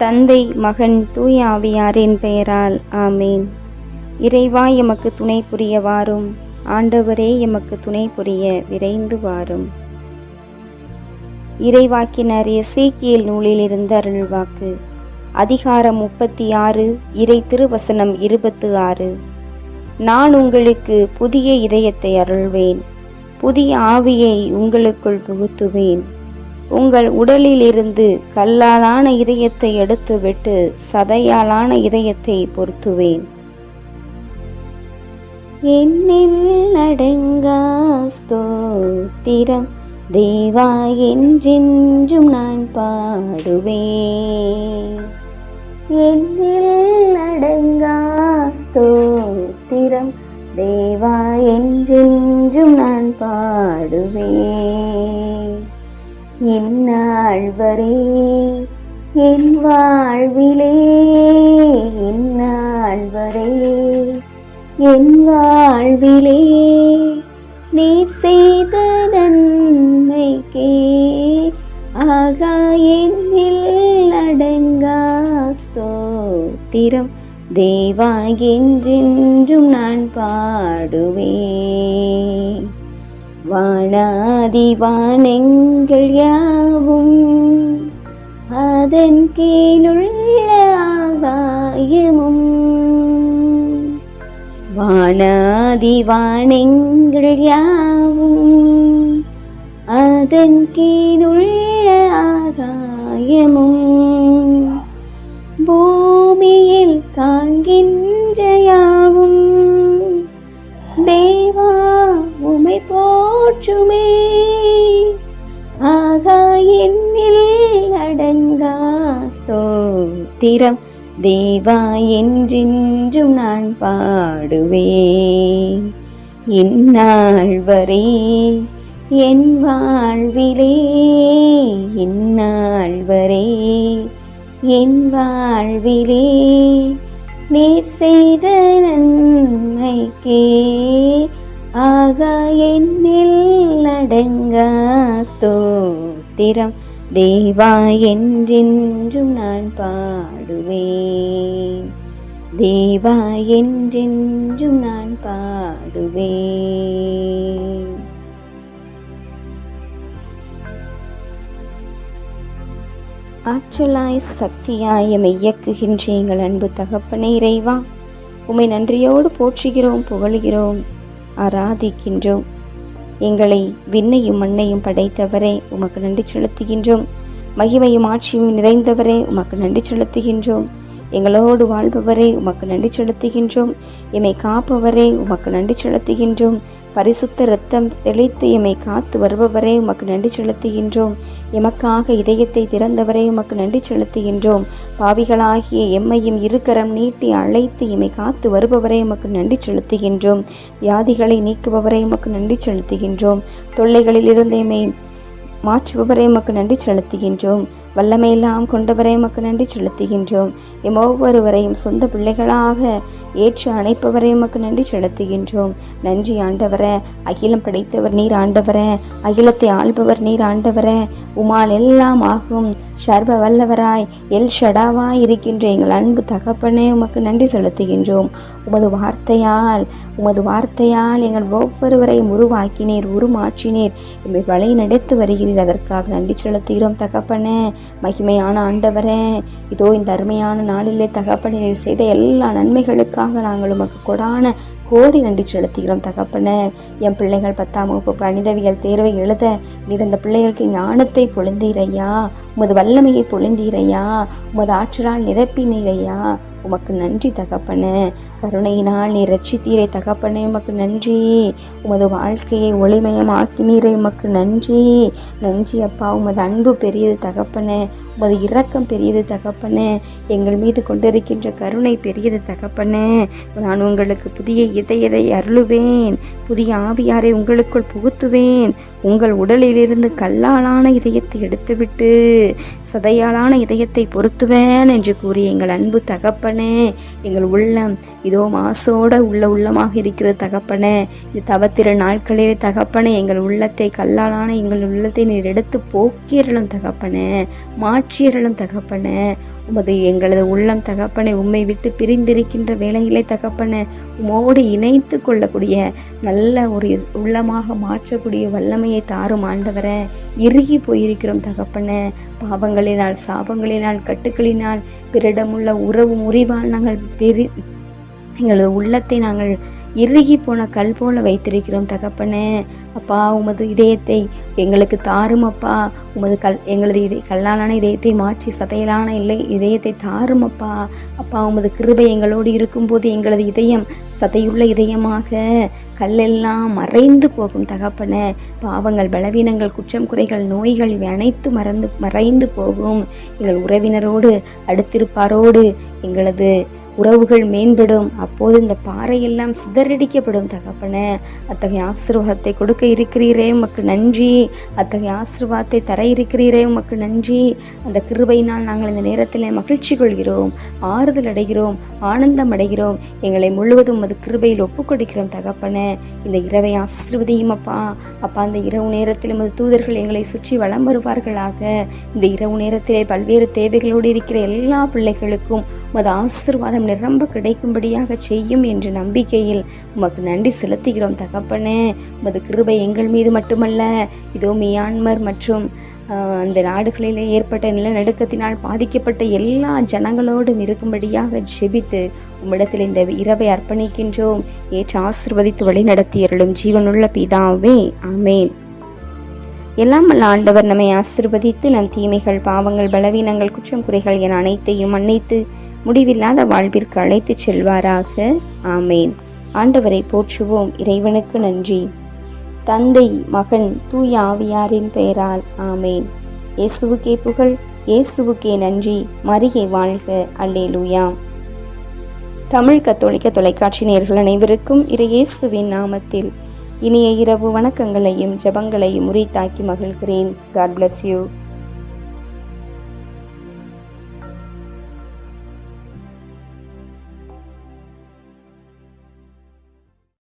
தந்தை மகன் தூய ஆவியாரின் பெயரால். ஆமேன். இறைவா எமக்கு துணை புரிய வாரும். ஆண்டவரே எமக்கு துணை புரிய விரைந்து வாரும். இறைவாக்கினர் எசேக்கியேல் நூலிலிருந்து அருள்வாக்கு. அதிகாரம் முப்பத்தி ஆறு இறை திருவசனம் இருபத்து ஆறு நான் உங்களுக்கு புதிய இதயத்தை அருள்வேன். புதிய ஆவியை உங்களுக்குள் புகுத்துவேன். உங்கள் உடலிலிருந்து கல்லாலான இதயத்தை எடுத்துவிட்டு சதையாலான இதயத்தை பொருத்துவேன். என்னில் அடங்கா ஸ்தோத்திரம். தேவா என்றென்றும் நான் பாடுவேன். என்னில் அடங்கா ஸ்தோத்திரம். தேவா என்றென்றும் நான் பாடுவேன். என்னாள் வரே என் வாழ்விலே என்னாள் வரே என் வாழ்விலே நீ செய்த நன்மைக்கே ஆகா என்னில் அடங்கா ஸ்தோத்திரம். தேவா என்றென்றும் நான் பாடுவேன். വാണാതിവാണെങ്കൾ യാവും. അതൻ കീഴുള്ള ആകായമും വാണാതിവാണെങ്കൾ യാവും. അതൻ കീഴുള്ള ആകായമും ഭൂമിയിൽ കാൺകിൻ ஸ்தோத்திரம் தேவா என்றென்றும் நான் பாடுவேன். இந்நாள் வரே என் வாழ்விலே இந்நாள் வரே என் வாழ்விலே நீர் செய்த நன்மைக்கே ஆகா என்னில் அடங்கா ஸ்தோத்திரம். தேவா என்றென்றும் நான் பாடுவேன். தேவா என்றென்றும் நான் பாடுவேன். ஆற்றலாய் சக்தியாய் எம்மை இயக்குகின்ற எங்கள் அன்பு தகப்பனே இறைவா உம்மை நன்றியோடு போற்றுகிறோம் புகழுகிறோம் ஆராதிக்கின்றோம். எங்களை விண்ணையும் மண்ணையும் படைத்தவரே உமக்கு நன்றி செலுத்துகின்றோம். மகிமையும் ஆட்சியும் நிறைந்தவரே உமக்கு நன்றி செலுத்துகின்றோம். எங்களோடு வாழ்பவரே உமக்கு நன்றி செலுத்துகின்றோம். எம்மை காப்பவரே உமக்கு நன்றி செலுத்துகின்றோம். பரிசுத்த இரத்தம் தெளித்து எம்மை காத்து வருபவரே உமக்கு நன்றி செலுத்துகின்றோம். எமக்காக இதயத்தை திறந்தவரே உமக்கு நன்றி செலுத்துகின்றோம். பாவிகளாகிய எம்மையும் இருக்கரம் நீட்டி அழைத்து எம்மை காத்து வருபவரே உமக்கு நன்றி செலுத்துகின்றோம். வியாதிகளை நீக்குபவரே உமக்கு நன்றி செலுத்துகின்றோம். தொல்லைகளிலிருந்து எம்மை மாற்றுபவரே உமக்கு நன்றி செலுத்துகின்றோம். வல்லமையெல்லாம் கொண்டவரை உமக்கு நன்றி செலுத்துகின்றோம். எம் ஒவ்வொருவரையும் சொந்த பிள்ளைகளாக ஏற்று அணைப்பவரே உமக்கு நன்றி செலுத்துகின்றோம். நன்றி ஆண்டவரே அகிலம் படைத்தவர் நீர் ஆண்டவரே அகிலத்தை ஆள்பவர் நீர் ஆண்டவரை உமால் எல்லாம் ஆகும் சர்வ வல்லவராய் எல் ஷடாவாய் இருக்கின்ற எங்கள் அன்பு தகப்பனே உமக்கு நன்றி செலுத்துகின்றோம். உமது வார்த்தையால் உமது வார்த்தையால் எங்கள் ஒவ்வொருவரையும் உருவாக்கினீர் உருமாற்றினீர். எங்கள் வழி நடத்து வருகிறீர் அதற்காக நன்றி செலுத்துகிறோம் தகப்பனே. மகிமையான ஆண்டவரே இதோ இந்த அருமையான நாளிலே தகப்பனே செய்த எல்லா நன்மைகளுக்காக நாங்கள் உமக்கு கொடான கோடி நன்றி செலுத்துகிறோம் தகப்பனே. என் பிள்ளைகள் பத்தாம் வகுப்பு கணிதவியல் தேர்வை எழுத நீர் அந்த பிள்ளைகளுக்கு ஞானத்தை பொழிந்தீரையா? உமது வல்லமையை பொழிந்தீரையா? உமது ஆற்றலால் நிரப்பினீரையா? உமக்கு நன்றி தகப்பனே. கருணையினால் நீ ரட்சித்தீரை தகப்பனே உமக்கு நன்றி. உமது வாழ்க்கையை ஒளிமயமாக்கினீரை உமக்கு நன்றி. நன்றி அப்பா உமது அன்பு பெரியது தகப்பனே. உமது இரக்கம் பெரியது தகப்பனே. எங்கள் மீது கொண்டிருக்கின்ற கருணை பெரியது தகப்பனே. நான் உங்களுக்கு புதிய இதயத்தை அருளுவேன். புதிய ஆவியாரை உங்களுக்குள் புகுத்துவேன். உங்கள் உடலிலிருந்து கல்லாலான இதயத்தை எடுத்துவிட்டு சதையாலான இதயத்தை பொருத்துவேன் என்று கூறிய எங்கள் அன்பு தகப்பனே. எங்கள் உள்ளம் இதோ மாசோட உள்ள உள்ளமாக இருக்கிற தகப்பனே. இது தவத்திரு நாட்களிலே தகப்பனே எங்கள் உள்ளத்தை கல்லாலான எங்கள் உள்ளத்தை நீர் எடுத்து போக்கீரலும் தகப்பனே. மாற்றியறலும் தகப்பன. உமது எங்களது உள்ளம் தகப்பனை உம்மை விட்டு பிரிந்திருக்கின்ற வேலைகளை தகப்பனை உமோடு இணைத்து கொள்ளக்கூடிய நல்ல ஒரு உள்ளமாக மாற்றக்கூடிய வல்லமையை தாரும் ஆண்டவரை. இறுகி போயிருக்கிறோம் தகப்பனை. பாவங்களினால் சாபங்களினால் கட்டுக்களினால் பிறிடமுள்ள உறவு முறிவால் நாங்கள் பெரி எங்களது உள்ளத்தை நாங்கள் இறுகி போன கல் போல வைத்திருக்கிறோம் தகப்பனே. அப்பா உமது இதயத்தை எங்களுக்கு தாரும் அப்பா. உமது கல் எங்களது இதய கல்லாலான இதயத்தை மாற்றி சதையலான இல்லை இதயத்தை தாரும் அப்பா. அப்பா உமது கிருபை எங்களோடு இருக்கும்போது எங்களது இதயம் சதையுள்ள இதயமாக. கல்லெல்லாம் மறைந்து போகும் தகப்பன. பாவங்கள் பலவீனங்கள் குற்றம் குறைகள் நோய்கள் இவை அனைத்து மறந்து மறைந்து போகும். எங்கள் உறவினரோடு அடுத்திருப்பாரோடு எங்களது உறவுகள் மேம்படும். அப்போது இந்த பாறையெல்லாம் சிதறடிக்கப்படும் தகப்பனே. அத்தகைய ஆசீர்வாதத்தை கொடுக்க இருக்கிறீரே உமக்கு நன்றி. அத்தகைய ஆசீர்வாதத்தை தர இருக்கிறீரே உமக்கு நன்றி. அந்த கிருபையினால் நாங்கள் இந்த நேரத்தில் மகிழ்ச்சி கொள்கிறோம். ஆறுதல் அடைகிறோம். ஆனந்தம் அடைகிறோம். எங்களை முழுவதும் அது கிருபையில் ஒப்புக்கொடுக்கிறோம் தகப்பனே. இந்த இரவை ஆசீர்வதியும் அப்பா. அப்பா அந்த இரவு நேரத்தில் உமது தூதர்கள் எங்களை சுற்றி வலம் வருவார்களாக. இந்த இரவு நேரத்திலே பல்வேறு தேவைகளோடு இருக்கிற எல்லா பிள்ளைகளுக்கும் உமது ஆசீர்வாதம் நிரம்ப கிடைக்கும்படியாக செய்யும் என்ற நம்பிக்கையில் உமக்கு நன்றி செலுத்துகிறோம் தகப்பனே. உமது கிருபை எங்கள் மீது மட்டுமல்ல இதோ மியான்மர் மற்றும் அந்த நாடுகளிலே ஏற்பட்ட நிலநடுக்கத்தினால் பாதிக்கப்பட்ட எல்லா ஜனங்களோடும் இருக்கும்படியாக ஜெபித்து உம்மிடத்தில் இந்த இரவை அர்ப்பணிக்கின்றோம். ஏற்று ஆசிர்வதித்து வழி நடத்தியருளும் ஜீவனுள்ள பிதாவே ஆமேன். எல்லாம் வல்ல ஆண்டவர் நம்மை ஆசிர்வதித்து நம் தீமைகள் பாவங்கள் பலவீனங்கள் குற்றம் குறைகள் என அனைத்தையும் மன்னித்து முடிவில்லாத வாழ்விற்கு அழைத்துச் செல்வாராக. ஆமேன். ஆண்டவரை போற்றுவோம். இறைவனுக்கு நன்றி. தந்தை மகன் தூய ஆவியாரின் பெயரால் ஆமேன். இயேசுவுக்கே புகழ் இயேசுவுக்கே நன்றி. மரிகை வாழ்க. அல்லேலூயா. தமிழ் கத்தோலிக்க தொலைக்காட்சி நேர்கள் அனைவருக்கும் இறையேசுவின் நாமத்தில் இனிய இரவு வணக்கங்களையும் ஜெபங்களையும் உரித்தாக்கி மகிழ்கிறேன். God bless you